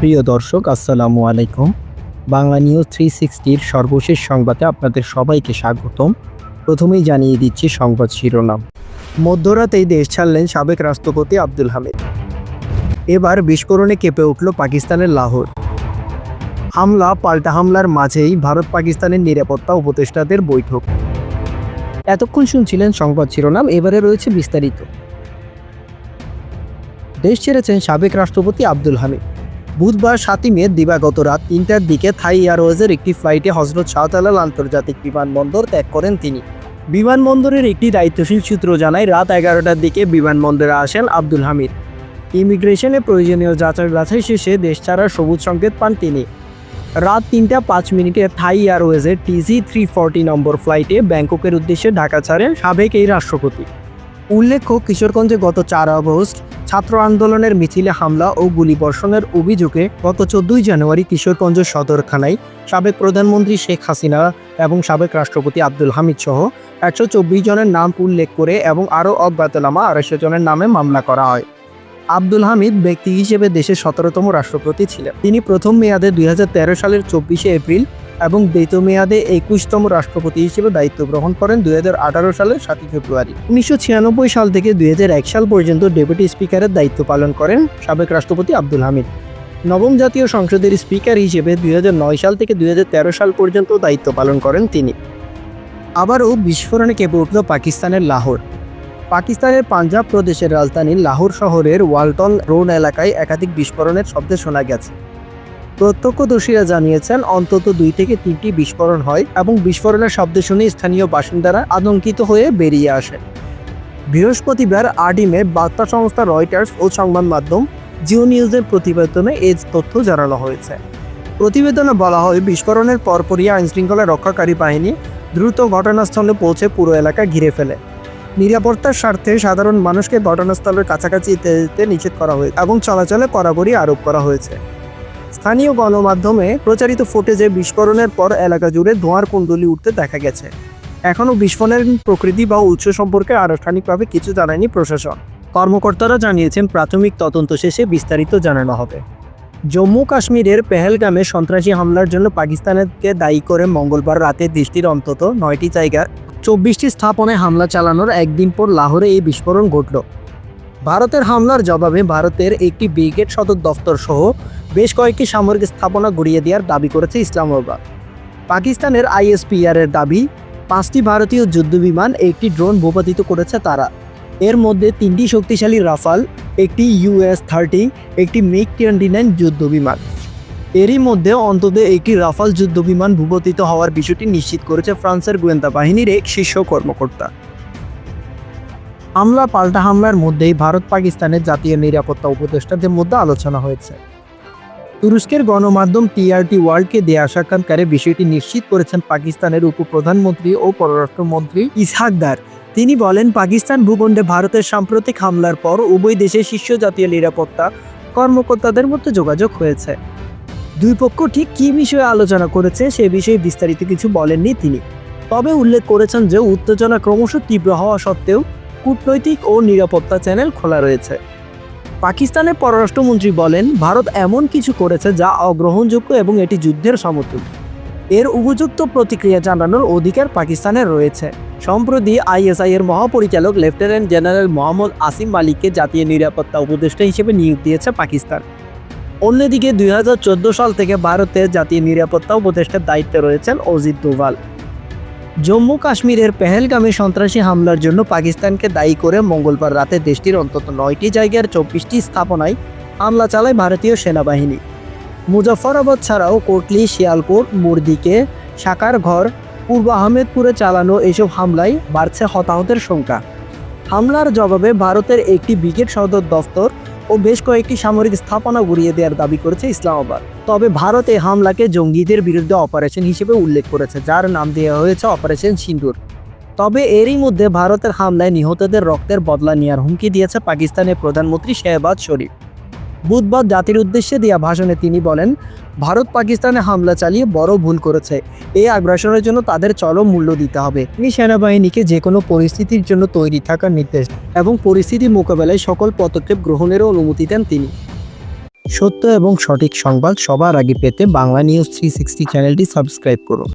প্রিয় দর্শক, আসসালামু আলাইকুম। বাংলা নিউজ থ্রি সিক্সটির সর্বশেষ সংবাদে আপনাদের সবাইকে স্বাগতম। প্রথমেই জানিয়ে দিচ্ছি সংবাদ শিরোনাম। মধ্যরাতেই দেশ ছাড়লেন সাবেক রাষ্ট্রপতি আব্দুল হামিদ। এবার বিস্ফোরণে কেঁপে উঠল পাকিস্তানের লাহোর। হামলা, পাল্টা হামলার মাঝেই ভারত পাকিস্তানের নিরাপত্তা উপদেষ্টাদের বৈঠক। এতক্ষণ শুনছিলেন সংবাদ শিরোনাম, এবারে রয়েছে বিস্তারিত। দেশ ছেড়েছেন সাবেক রাষ্ট্রপতি আব্দুল হামিদ। বুধবার সাতই মে, দিবাগত রাত তিনটার দিকে থাই এয়ারওয়েজের একটি ফ্লাইটে হজরত শাহজালাল আন্তর্জাতিক বিমানবন্দর ত্যাগ করেন তিনি। বিমানবন্দরের একটি দায়িত্বশীল সূত্র জানায়, রাত এগারোটার দিকে বিমানবন্দরে আসেন আব্দুল হামিদ। ইমিগ্রেশনে প্রয়োজনীয় যাচাই বাছাই শেষে দেশ ছাড়ার সবুজ সংকেত পান তিনি। রাত তিনটা পাঁচ মিনিটে থাই এয়ারওয়েজের টিজি থ্রি ফর্টি নম্বর ফ্লাইটে ব্যাংককের উদ্দেশ্যে ঢাকা ছাড়েন সাবেক এই রাষ্ট্রপতি। উল্লেখ্য, কিশোরগঞ্জে গত চার আগস্ট ছাত্র আন্দোলনের মিছিলে হামলা ও গুলিবর্ষণের অভিযোগে গত চোদ্দই জানুয়ারি কিশোরগঞ্জ সদরখানায় সাবেক প্রধানমন্ত্রী শেখ হাসিনা এবং সাবেক রাষ্ট্রপতি আব্দুল হামিদ সহ একশো চব্বিশ জনের নাম উল্লেখ করে এবং আরও অজ্ঞাতনামা আড়াইশো জনের নামে মামলা করা হয়। আব্দুল হামিদ ব্যক্তি হিসেবে দেশের সতেরোতম রাষ্ট্রপতি ছিলেন। তিনি প্রথম মেয়াদে দুই হাজার তেরো সালের চব্বিশে এপ্রিল এবং দ্বিতীয় মেয়াদে একুশতম রাষ্ট্রপতি হিসেবে দায়িত্ব গ্রহণ করেন দুই সালের সাতই ফেব্রুয়ারি। উনিশশো ছিয়ানব্বই সাল থেকে দুই হাজার এক সাল পর্যন্ত ডেপুটি স্পিকারের দায়িত্ব পালন করেন সাবেক রাষ্ট্রপতি আব্দুল হামিদ। নবম জাতীয় সংসদের স্পিকার হিসেবে দুই হাজার নয় সাল থেকে দুই হাজার তেরো সাল পর্যন্ত দায়িত্ব পালন করেন তিনি। আবারও বিস্ফোরণে কেঁপে উঠল পাকিস্তানের লাহোর। পাকিস্তানের পাঞ্জাব প্রদেশের রাজধানী লাহোর শহরের ওয়ালটন রোড এলাকায় একাধিক বিস্ফোরণের শব্দ শোনা গেছে। প্রত্যক্ষদর্শীরা জানিয়েছেন, অন্তত দুই থেকে তিনটি বিস্ফোরণ হয় এবং বিস্ফোরণের শব্দ শুনে স্থানীয় বাসিন্দারা আতঙ্কিত হয়ে বেরিয়ে আসেন। বৃহস্পতিবার আডিমে বার্তা সংস্থা রয়টার্স ও সংবাদ মাধ্যম জিও নিউজের প্রতিবেদনে এই তথ্য জানানো হয়েছে। প্রতিবেদনে বলা হয়, বিস্ফোরণের পরপরই আইনশৃঙ্খলা রক্ষাকারী বাহিনী দ্রুত ঘটনাস্থলে পৌঁছে পুরো এলাকা ঘিরে ফেলে। নিরাপত্তার স্বার্থে সাধারণ মানুষকে ঘটনাস্থলের কাছাকাছি যেতে নিষেধ করা হয়েছে এবং চলাচলে কড়াকড়ি আরোপ করা হয়েছে। স্থানীয় গণমাধ্যমে প্রচারিত ফুটেজে বিস্ফোরণের পর এলাকা জুড়ে ধোঁয়ার কুণ্ডলি উঠতে দেখা গেছে। এখনও বিস্ফোরণের প্রকৃতি বা উৎস সম্পর্কে আনুষ্ঠানিকভাবে কিছু জানায়নি প্রশাসন। কর্মকর্তারা জানিয়েছেন, প্রাথমিক তদন্ত শেষে বিস্তারিত জানানো হবে। জম্মু কাশ্মীরের পেহেলগামে সন্ত্রাসী হামলার জন্য পাকিস্তানকে দায়ী করে মঙ্গলবার রাতে দেশটির অন্তত নয়টি জায়গায় চব্বিশটি স্থাপনে হামলা চালানোর একদিন পর লাহোরে এই বিস্ফোরণ ঘটল। ভারতের হামলার জবাবে ভারতের একটি ব্রিগেড সদর দফতর সহ বেশ কয়েকটি সামরিক স্থাপনা গড়িয়ে দেওয়ার দাবি করেছে ইসলামাবাদ। পাকিস্তানের আইএসপিআর এর দাবি, পাঁচটি ভারতীয় যুদ্ধবিমান একটি ড্রোন ভূপাতিত করেছে তারা। এর মধ্যে তিনটি শক্তিশালী রাফাল, একটি ইউএস থার্টি, একটি মিগ টোয়েন্টি নাইন যুদ্ধবিমান। এরই মধ্যে অন্তত একটি রাফাল যুদ্ধবিমান ভূপতিত হওয়ার বিষয়টি নিশ্চিত করেছে ফ্রান্সের গোয়েন্দা বাহিনীর এক শীর্ষ কর্মকর্তা। হামলা, পাল্টা হামলার মধ্যেই ভারত পাকিস্তানের জাতীয় নিরাপত্তা উপদেষ্টাদের মধ্যে আলোচনা হয়েছে। তুরস্কের গণমাধ্যম টিআরটি ওয়ার্ল্ডকে দেয়া সাক্ষাৎকারে বিষয়টি নিশ্চিত করেছেন পাকিস্তানের উপপ্রধানমন্ত্রী ও পররাষ্ট্রমন্ত্রী ইসহাকদার তিনি বলেন, পাকিস্তান ভূখণ্ডে ভারতের সাম্প্রতিক হামলার পর উভয় দেশের শীর্ষ জাতীয় নিরাপত্তা কর্মকর্তাদের মধ্যে যোগাযোগ হয়েছে। দুই পক্ষ ঠিক কী বিষয়ে আলোচনা করেছে সে বিষয়ে বিস্তারিত কিছু বলেননি তিনি। তবে উল্লেখ করেছেন যে, উত্তেজনা ক্রমশ তীব্র হওয়া সত্ত্বেও কূটনৈতিক ও নিরাপত্তা চ্যানেল খোলা রয়েছে। পাকিস্তানের পররাষ্ট্রমন্ত্রী বলেন, ভারত এমন কিছু করেছে যা অগ্রহণযোগ্য এবং এটি যুদ্ধের সমতুল এর উপযুক্ত প্রতিক্রিয়া জানানোর অধিকার পাকিস্তানের রয়েছে। সম্প্রতি আইএসআই এর মহাপরিচালক লেফটেন্যান্ট জেনারেল মোহাম্মদ আসিম মালিককে জাতীয় নিরাপত্তা উপদেষ্টা হিসেবে নিয়োগ দিয়েছে পাকিস্তান। অন্যদিকে দুই হাজার চোদ্দ সাল থেকে ভারতের জাতীয় নিরাপত্তা উপদেষ্টার দায়িত্বে রয়েছেন অজিত দোভাল। জম্মু কাশ্মীরের পেহেলগামে সন্ত্রাসী হামলার জন্য পাকিস্তানকে দায়ী করে মঙ্গলবার রাতে দেশটির অন্তত নয়টি জায়গার চব্বিশটি স্থাপনায় হামলা চালায় ভারতীয় সেনাবাহিনী। মুজফ্ফরাবাদ ছাড়াও কোটলি, শিয়ালকোট, মুরদিকে সাকার ঘর, পূর্ব আহমেদপুরে চালানো এসব হামলায় বাড়ছে হতাহতের সংখ্যা। হামলার জবাবে ভারতের একটি ব্রিগেড সদর দফতর ও বেশ কয়েকটি সামরিক স্থাপনা গুড়িয়ে দেওয়ার দাবি করেছে ইসলামাবাদ। তবে ভারত এই হামলাকে জঙ্গিদের বিরুদ্ধে অপারেশন হিসেবে উল্লেখ করেছে, যার নাম দেওয়া হয়েছে অপারেশন সিন্দুর। তবে এরই মধ্যে ভারতের হামলায় নিহতদের রক্তের বদলা নেওয়ার হুমকি দিয়েছে পাকিস্তানের প্রধানমন্ত্রী শেহবাজ শরীফ। বুধবার জাতির উদ্দেশ্যে দেওয়া ভাষণে তিনি বলেন, ভারত পাকিস্তানে হামলা চালিয়ে বড় ভুল করেছে। এই আগ্রাসনের জন্য তাদের চরম মূল্য দিতে হবে। তিনি সেনাবাহিনীকে যে কোনো পরিস্থিতির জন্য তৈরি থাকার নির্দেশ এবং পরিস্থিতি মোকাবেলায় সকল পদক্ষেপ গ্রহণেরও অনুমতি দেন তিনি। সত্য এবং সঠিক সংবাদ সবার আগে পেতে বাংলা নিউজ থ্রি সিক্সটি চ্যানেলটি সাবস্ক্রাইব করুন।